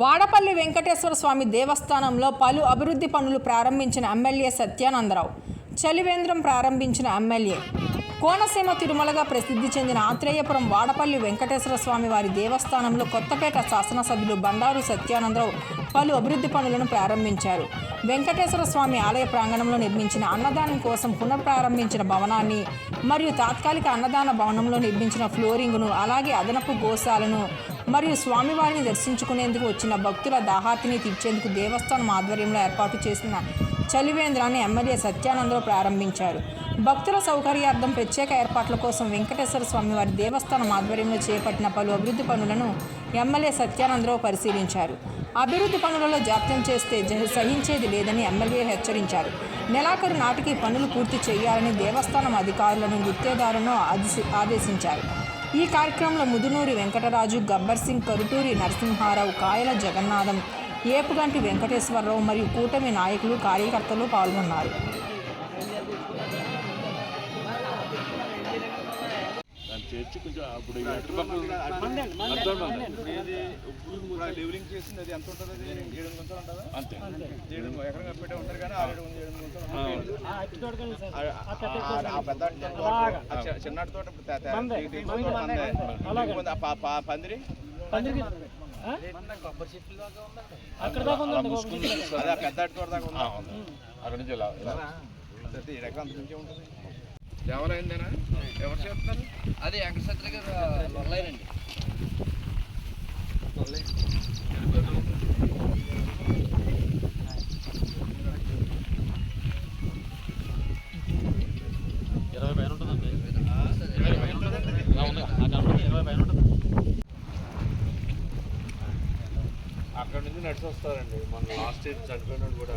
వాడపల్లి వెంకటేశ్వర స్వామి దేవస్థానంలో పలు అభివృద్ధి పనులు ప్రారంభించిన ఎమ్మెల్యే సత్యానందరావు చలివేంద్రం ప్రారంభించిన ఎమ్మెల్యే కోనసీమ తిరుమలగా ప్రసిద్ధి చెందిన ఆత్రేయపురం వాడపల్లి వెంకటేశ్వర స్వామి వారి దేవస్థానంలో కొత్తపేట శాసనసభ్యులు బండారు సత్యానందరావు పలు అభివృద్ధి పనులను ప్రారంభించారు. వెంకటేశ్వర స్వామి ఆలయ ప్రాంగణంలో నిర్మించిన అన్నదానం కోసం పునఃప్రారంభించిన భవనాన్ని మరియు తాత్కాలిక అన్నదాన భవనంలో నిర్మించిన ఫ్లోరింగ్ను అలాగే అదనపు గోశాలను మరియు స్వామివారిని దర్శించుకునేందుకు వచ్చిన భక్తుల దాహార్తిని తీర్చేందుకు దేవస్థానం ఆధ్వర్యంలో ఏర్పాటు చేసిన చలివేంద్రాన్ని ఎమ్మెల్యే సత్యానందరావు ప్రారంభించారు. భక్తుల సౌకర్యార్థం ప్రత్యేక ఏర్పాట్ల కోసం వెంకటేశ్వర స్వామి వారి దేవస్థానం ఆధ్వర్యంలో చేపట్టిన పలు అభివృద్ధి పనులను ఎమ్మెల్యే సత్యానందరావు పరిశీలించారు. అభివృద్ధి పనులలో జాప్యం చేస్తే జ- సహించేది లేదని ఎమ్మెల్యే హెచ్చరించారు. నెలాఖరు నాటికి పనులు పూర్తి చేయాలని దేవస్థానం అధికారులను గుత్తేదారులను ఆదేశించారు. ఈ కార్యక్రమంలో ముదునూరి వెంకటరాజు గబ్బర్ సింగ్ కరుటూరి నరసింహారావు కాయల జగన్నాథం ఏపుగంటి వెంకటేశ్వరరావు మరియు కూటమి నాయకులు కార్యకర్తలు పాల్గొన్నారు. చేర్చి కొంచెం అప్పుడు. లెవెలింగ్ చేసింది అది ఎంత ఉంటుంది అది ఏడు గుంతలు ఉంటుందా అంతే ఏడు ఎకరం కప్పెట్టే ఉంటారు కానీ ఆరు ఏడు ఏడు గుంతలు చిన్నటి తోట పందిరి తోట దాకా. అక్కడ నుంచి ఇలా ఇలా. ప్రతి ఏడు ఎకరం అంత నుంచే ఉంటుంది? దేవాలయందేనా ఎవరు చేస్తున్నారు అది వెంకటసత్రి గారు మొదలైనండి అక్కడ నుంచి నడిచి వస్తారండి మన లాస్ట్ ఇయర్ చనిపోయినాడు కూడా